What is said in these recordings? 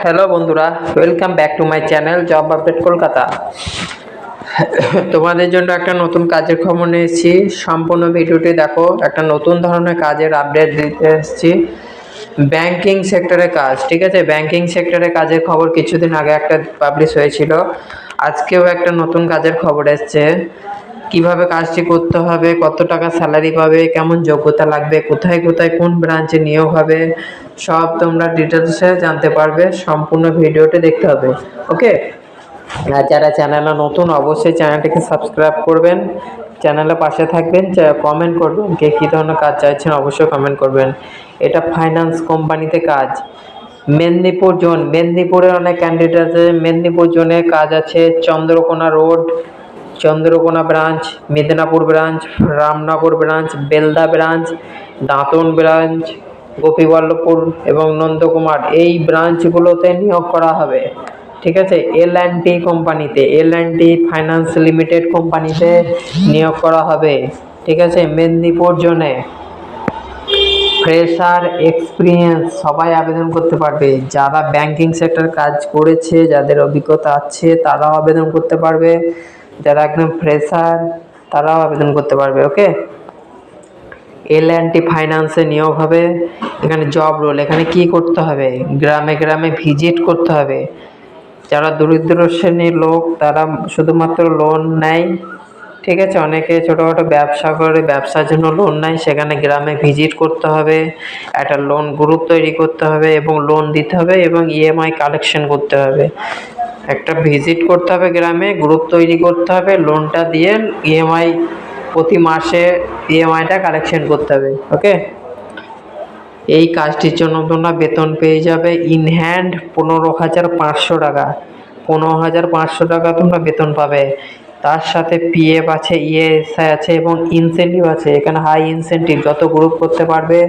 Hello বন্ধুরা। Welcome back to my channel job update Kolkata তোমাদের জন্য একটা নতুন কাজের খবর নিয়েছি সম্পূর্ণ ভিডিওটি দেখো। একটা নতুন ধরনের কাজের আপডেট দিতে এসেছি। ব্যাংকিং সেক্টরে কাজ, ঠিক আছে? ব্যাংকিং সেক্টরে কাজের খবর কিছুদিন আগে একটা পাবলিশ হয়েছিল। আজকেও একটা নতুন কাজের খবর এসছে। কীভাবে কাজটি করতে হবে, কত টাকা স্যালারি পাবে, কেমন যোগ্যতা লাগবে, কোথায় কোথায় কোন ব্রাঞ্চে নিয়োগ হবে, সব তোমরা ডিটেলসে জানতে পারবে, সম্পূর্ণ ভিডিওটি দেখতে হবে ওকে আর যারা চ্যানেলে নতুন, অবশ্যই চ্যানেলটিকে সাবস্ক্রাইব করবেন চ্যানেলে পাশে থাকবেন কমেন্ট করবেন, কে কী ধরনের কাজ চাইছেন অবশ্যই কমেন্ট করবেন। এটা ফাইন্যান্স কোম্পানিতে কাজ। মেদিনীপুর জোন মেদিনীপুরের অনেক ক্যান্ডিডেট আছে, মেদিনীপুর জোনে কাজ আছে, Chandrakona road Chandrakona branch, Medinipur branch, Ramnagar branch, Belda branch, Dantan branch, Gopiballavpur এবং নন্দকুমার। এই ব্রাঞ্চগুলোতে নিয়োগ করা হবে। ঠিক আছে? এল অ্যান্ড টি কোম্পানিতে, L and T finance limited কোম্পানিতে নিয়োগ করা হবে। ঠিক আছে? মেদিনীপুর জোনে। ফ্রেশার এক্সপিরিয়েন্স, সবাই আবেদন করতে পারবে। যারা ব্যাংকিং সেক্টর কাজ করেছে, যাদের অভিজ্ঞতা আছে, তারাও আবেদন করতে পারবে। যারা একদম ফ্রেশার তারাও আবেদন করতে পারবে ওকে এল অ্যান্ড টি ফাইন্যান্সে নিয়োগ হবে, এখানে জব রোল এখানে কি করতে হবে? গ্রামে গ্রামে ভিজিট করতে হবে। যারা দরিদ্র শ্রেণির লোক, তারা শুধুমাত্র লোন নেয়, ঠিক আছে? অনেকে ছোটোখাটো ব্যবসা করে, ব্যবসার জন্য লোন নেয়, সেখানে গ্রামে ভিজিট করতে হবে, একটা লোন গ্রুপ তৈরি করতে হবে এবং লোন দিতে হবে এবং ইএমআই কালেকশন করতে হবে। একটা ভিজিট করতে হবে গ্রামে গ্রুপ তৈরি করতে হবে লোনটা দিয়ে ইএমআই প্রতি মাসে ইএমআইটা কালেকশন করতে হবে ওকে এই কাজটির জন্য তোমরা বেতন পেয়ে যাবে ইন হ্যান্ড পনেরো হাজার পাঁচশো টাকা। পনেরো হাজার পাঁচশো টাকা তোমরা বেতন পাবে। তার সাথে পিএফ আছে ইএসআই আছে এবং ইনসেন্টিভ আছে। এখানে হাই ইনসেন্টিভ যত গ্রুপ করতে পারবে,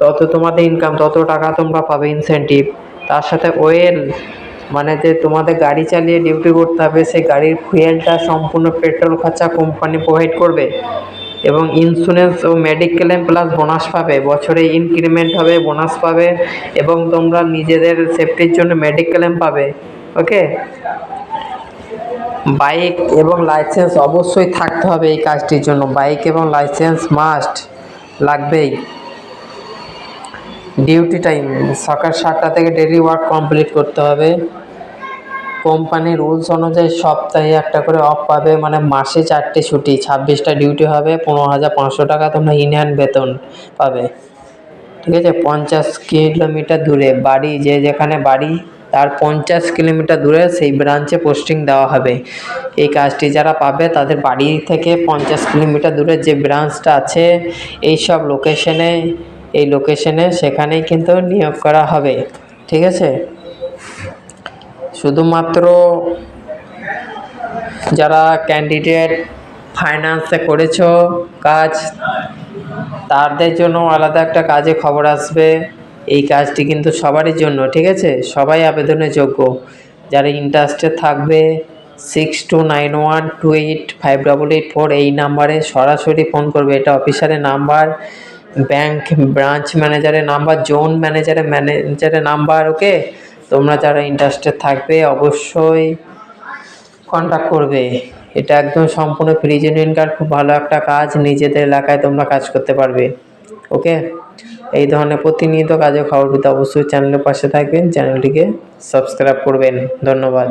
তত তোমাদের ইনকাম তত টাকা তোমরা পাবে ইনসেন্টিভ তার সাথে ওয়েল মানে যে তোমাদের গাড়ি চালিয়ে ডিউটি করতে হবে, সেই গাড়ির ফুয়েলটা সম্পূর্ণ পেট্রোল খরচা কোম্পানি প্রোভাইড করবে এবং ইন্স্যুরেন্স ও মেডিক্লেম প্লাস বোনাস পাবে। বছরে ইনক্রিমেন্ট হবে বোনাস পাবে এবং তোমরা নিজেদের সেফটির জন্য মেডিক্লেম পাবে ওকে বাইক এবং লাইসেন্স অবশ্যই থাকতে হবে এই কাজটির জন্য। বাইক এবং লাইসেন্স মাস্ট লাগবেই। ডিউটি টাইম সকাল সাতটা থেকে ডেলি ওয়ার্ক কমপ্লিট করতে হবে। কোম্পানির রুলস অনুযায়ী সপ্তাহে একটা করে অফ পাবে মানে মাসে চারটে ছুটি, ছাব্বিশটা ডিউটি হবে, পনেরো হাজার পাঁচশো টাকা তোমরা ইন হ্যান্ড বেতন পাবে। ঠিক আছে? পঞ্চাশ কিলোমিটার দূরে বাড়ি, যে যেখানে বাড়ি, তার পঞ্চাশ কিলোমিটার দূরে সেই ব্রাঞ্চে পোস্টিং দেওয়া হবে। এই কাজটি যারা পাবে, তাদের বাড়ি থেকে পঞ্চাশ কিলোমিটার দূরে যে ব্রাঞ্চটা আছে এই সব লোকেশনে এই লোকেশনে সেখানেই কিন্তু নিয়োগ করা হবে, ঠিক আছে? শুধুমাত্র যারা ক্যান্ডিডেট ফাইন্যান্সে করেছ কাজ, তাদের জন্য আলাদা একটা কাজে খবর আসবে। এই কাজটি কিন্তু সবারই জন্য, ঠিক আছে? সবাই আবেদনের যোগ্য। যারা ইন্টারেস্টেড থাকবে six two nine one two eight five double eight four এই নাম্বারে সরাসরি ফোন করবে। এটা অফিসারের নাম্বার ব্যাংক ব্রাঞ্চ ম্যানেজারের নাম্বার জোন ম্যানেজারের ম্যানেজারের নাম্বার ওকে তোমরা যারা ইন্টারেস্টেড থাকবে, অবশ্যই কন্ট্যাক্ট করবে। এটা একদম সম্পূর্ণ ফ্রি জেনুইন কার্ড খুব ভালো একটা কাজ, নিজেদের এলাকায় তোমরা কাজ করতে পারবে ওকে এই ধরনের প্রতিনিয়ত কাজের খবর পেতে অবশ্যই চ্যানেলের পাশে থাকবেন চ্যানেলটিকে সাবস্ক্রাইব করবেন। ধন্যবাদ।